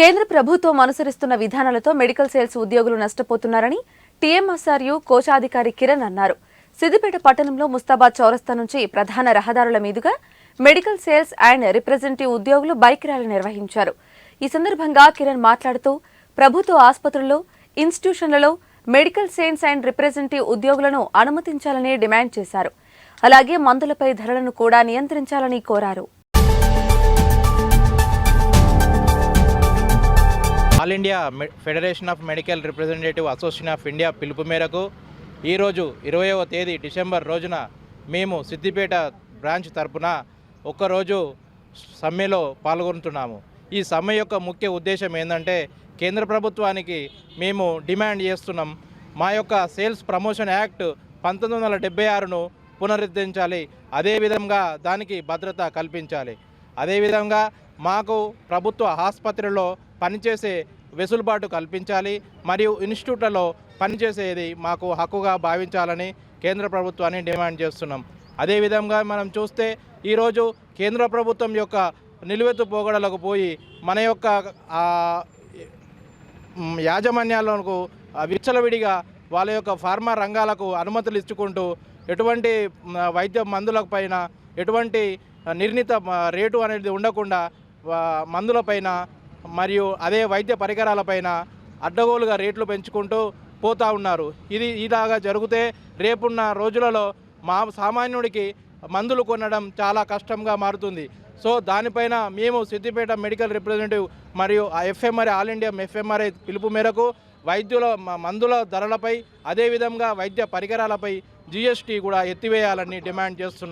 కేంద్ర ప్రభుత్వం అనుసరిస్తున్న విధానాలతో మెడికల్ సేల్స్ ఉద్యోగులు నష్టపోతున్నారని టీఎంఎస్ఆర్యు కోశాధికారి కిరణ్ అన్నారు. సిద్దిపేట పట్టణంలో ముస్తాబాద్ చౌరస్తా నుంచి ప్రధాన రహదారుల మీదుగా మెడికల్ సేల్స్ అండ్ రిప్రజెంటేటివ్ ఉద్యోగులు బైక్ ర్యాలీ నిర్వహించారు. ఈ సందర్భంగా కిరణ్ మాట్లాడుతూ ప్రభుత్వ ఆసుపత్రుల్లో ఇన్స్టిట్యూషన్లలో మెడికల్ సేల్స్ అండ్ రిప్రజెంటేటివ్ ఉద్యోగులను అనుమతించాలని డిమాండ్ చేశారు. అలాగే మందులపై ధరలను కూడా నియంత్రించాలని కోరారు. ఆల్ ఇండియా మె- federation of medical representative association of India పిలుపు మేరకు ఈరోజు ఇరవయవ తేదీ డిసెంబర్ రోజున మేము సిద్దిపేట బ్రాంచ్ తరపున ఒక్కరోజు సమ్మెలో పాల్గొంటున్నాము. ఈ సమ్మె యొక్క ముఖ్య ఉద్దేశం ఏంటంటే కేంద్ర ప్రభుత్వానికి మేము డిమాండ్ చేస్తున్నాం. మా యొక్క సేల్స్ ప్రమోషన్ యాక్ట్ పంతొమ్మిది వందల డెబ్బై ఆరును పునరుద్ధరించాలి. అదేవిధంగా దానికి భద్రత కల్పించాలి. అదేవిధంగా మాకు ప్రభుత్వ ఆసుపత్రిలో పనిచేసే వెసులుబాటు కల్పించాలి. మరియు ఇన్స్టిట్యూట్లలో పనిచేసేది మాకు హక్కుగా భావించాలని కేంద్ర ప్రభుత్వాన్ని డిమాండ్ చేస్తున్నాం. అదేవిధంగా మనం చూస్తే ఈరోజు కేంద్ర ప్రభుత్వం యొక్క నిలువెత్తు పోగడలకు పోయి మన యొక్క యాజమాన్యాలకు విచ్చలవిడిగా వాళ్ళ యొక్క ఫార్మా రంగాలకు అనుమతులు ఇచ్చుకుంటూ ఎటువంటి వైద్య మందుల పైన ఎటువంటి నిర్ణీత రేటు అనేది ఉండకుండా మందులపైన మరియు అదే వైద్య పరికరాలపైన అడ్డగోలుగా రేట్లు పెంచుకుంటూ పోతా ఉన్నారు. ఇది ఇలాగా జరిగితే రేపున్న రోజులలో మా సామాన్యుడికి మందులు కొనడం చాలా కష్టంగా మారుతుంది. సో దానిపైన మేము సిద్దిపేట మెడికల్ రిప్రజెంటేటివ్ మరియు ఆ ఎఫ్ఎంఆర్ఐ ఆల్ ఇండియా ఎఫ్ఎంఆర్ఐ పిలుపు మేరకు వైద్యుల మ- మందుల ధరలపై అదేవిధంగా వైద్య పరికరాలపై జిఎస్టీ కూడా ఎత్తివేయాలని డిమాండ్ చేస్తున్నాం